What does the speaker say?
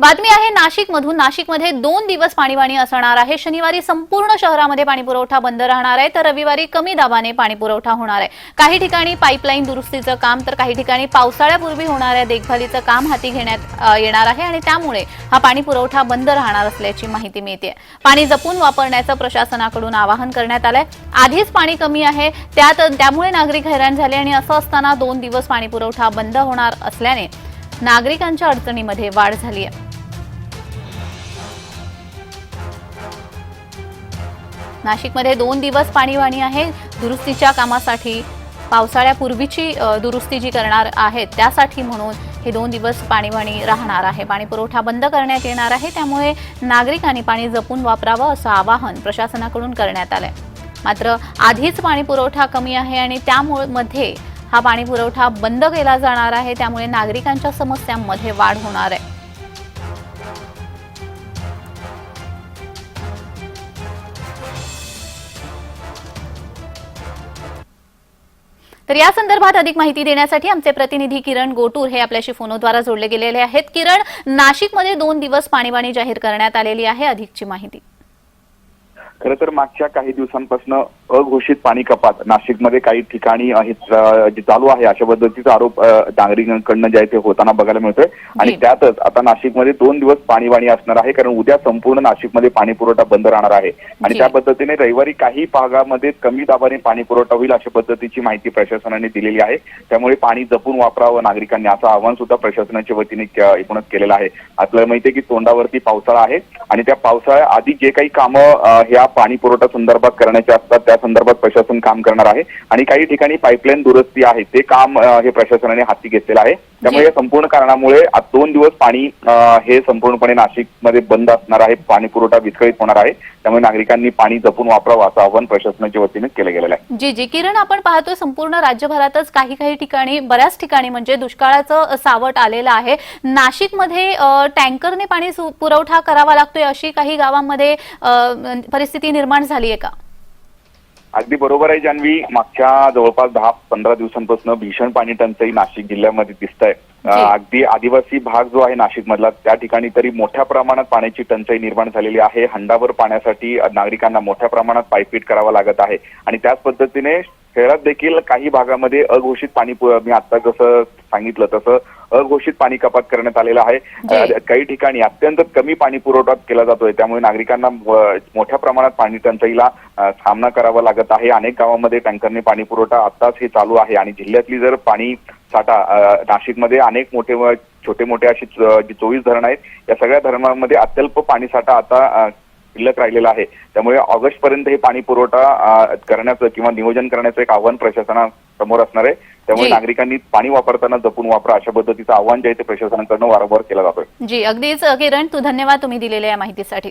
बातमी आहे नाशिक मधून नाशिकमध्ये दोन दिवस पाणीवाणी असणार आहे. शनिवारी संपूर्ण शहरामध्ये पाणीपुरवठा बंद राहणार आहे. तर रविवारी कमी दाबाने पाणीपुरवठा होणार आहे. काही ठिकाणी पाईपलाईन दुरुस्तीचं काम तर काही ठिकाणी पावसाळ्यापूर्वी होणाऱ्या देखभालीचं काम हाती घेण्यात येणार आहे आणि त्यामुळे हा पाणीपुरवठा बंद राहणार असल्याची माहिती मिळते. पाणी जपून वापरण्याचं प्रशासनाकडून आवाहन करण्यात आलंय. आधीच पाणी कमी आहे. त्यात त्यामुळे नागरिक हैराण झाले आणि असं असताना दोन दिवस पाणीपुरवठा बंद होणार असल्याने नागरिकांच्या अडचणीमध्ये वाढ झाली आहे. नाशिकमध्ये दोन दिवस पाणीवाणी आहे. दुरुस्तीच्या कामासाठी पावसाळ्यापूर्वीची दुरुस्ती जी करणार आहेत त्यासाठी म्हणून हे दोन दिवस पाणीवाणी राहणार आहे. पाणी पुरवठा बंद करण्यात येणार आहे. त्यामुळे नागरिकांनी पाणी जपून वापरावं असं आवाहन प्रशासनाकडून करण्यात आलं मात्र आधीच पाणी पुरवठा कमी आहे आणि त्यामुळे मध्ये हा पाणी पुरवठा बंद केला जाणार आहे त्यामुळे नागरिकांच्या समस्यांमध्ये वाढ होणार आहे. तर या संदर्भात अधिक माहिती देण्यासाठी आमचे प्रतिनिधी किरण गोटूर हे आपल्याशी फोनद्वारा जोडले गेलेले आहेत. किरण नाशिकमध्ये दोन दिवस पाणीवाणी जाहीर करण्यात आलेली आहे अधिकची माहिती. खरं तर मागच्या काही दिवसांपासून अघोषित पाणी कपात. नाशिकमध्ये काही ठिकाणी हे चालू आहे अशा पद्धतीचा आरोप अ, नागरिकांकडनं जे आहे ते होताना बघायला मिळतोय. आणि. त्यातच आता नाशिकमध्ये दोन दिवस पाणीवाणी असणार आहे कारण उद्या संपूर्ण नाशिकमध्ये पाणी पुरवठा बंद राहणार आहे. आणि. त्या पद्धतीने रविवारी काही भागामध्ये कमी दाबाने पाणी पुरवठा होईल अशा पद्धतीची माहिती प्रशासनाने दिलेली आहे. त्यामुळे पाणी जपून वापरावं नागरिकांनी असं आवाहन सुद्धा प्रशासनाच्या वतीने एकूणच केलेलं आहे. आपल्याला माहिती आहे की तोंडावरती पावसाळा आहे आणि त्या पावसाळ्या आधी जे काही कामं ह्या पाणी पुरवठा संदर्भात करण्याचे असतात त्या संदर्भात प्रशासन काम करणार आहे. आणि काही ठिकाणी पाईपलाईन दुरुस्ती आहे. ते काम हे प्रशासनाने हाती घेतलेलं आहे. त्यामुळे. या संपूर्ण कारणामुळे दोन दिवस पाणी हे संपूर्णपणे नाशिकमध्ये बंद असणार आहे. पाणी पुरवठा विस्कळीत होणार आहे. त्यामुळे नागरिकांनी पाणी जपून वापरावं असं आवाहन प्रशासनाच्या वतीने केलं गेलेलं आहे. जी जी. किरण आपण पाहतोय संपूर्ण राज्यभरातच काही काही ठिकाणी बऱ्याच ठिकाणी म्हणजे दुष्काळाचं सावट आलेलं आहे. नाशिकमध्ये टँकरने पाणी पुरवठा करावा लागतोय अशी काही गावांमध्ये परिस्थिती निर्माण झाली आहे का? अगदी बरोबर आहे जान्हवी मागच्या जवळपास दहा पंधरा दिवसांपासून भीषण पाणी टंचाई नाशिक जिल्ह्यामध्ये दिसत आहे. अगदी आदिवासी भाग जो आहे नाशिक मधला त्या ठिकाणी तरी मोठ्या प्रमाणात पाण्याची टंचाई निर्माण झालेली आहे. हंडावर पाण्यासाठी नागरिकांना मोठ्या प्रमाणात पायपीट करावा लागत आहे. आणि त्याच पद्धतीने शहरात देखील काही भागामध्ये अघोषित पाणी मी आता जसं सांगितलं तसं. अघोषित पाणी कपात करण्यात आलेलं आहे. काही ठिकाणी अत्यंत कमी पाणी पुरवठा केला जातोय. त्यामुळे नागरिकांना मोठ्या प्रमाणात पाणी टंचाईला सामना करावा लागत आहे. अनेक गावांमध्ये टँकरने पाणी पुरवठा आताच हे चालू आहे. आणि जिल्ह्यातली जर पाणी साठा नाशिकमध्ये अनेक मोठे छोटे मोठे अशी च- जी चोवीस धरण आहेत या सगळ्या धरणांमध्ये अत्यल्प पाणी साठा आता शिल्लक राहिलेला आहे. त्यामुळे ऑगस्ट पर्यंत हे पाणी पुरवठा करण्याचं किंवा नियोजन करण्याचं एक आव्हान प्रशासनासमोर असणार आहे. त्यामुळे. नागरिकांनी पाणी वापरताना जपून वापरा अशा पद्धतीचं आव्हान जे आहे ते प्रशासनाकडनं वारंवार केलं जातोय. जी अगदीच किरण तू धन्यवाद तुम्ही दिलेल्या या माहितीसाठी.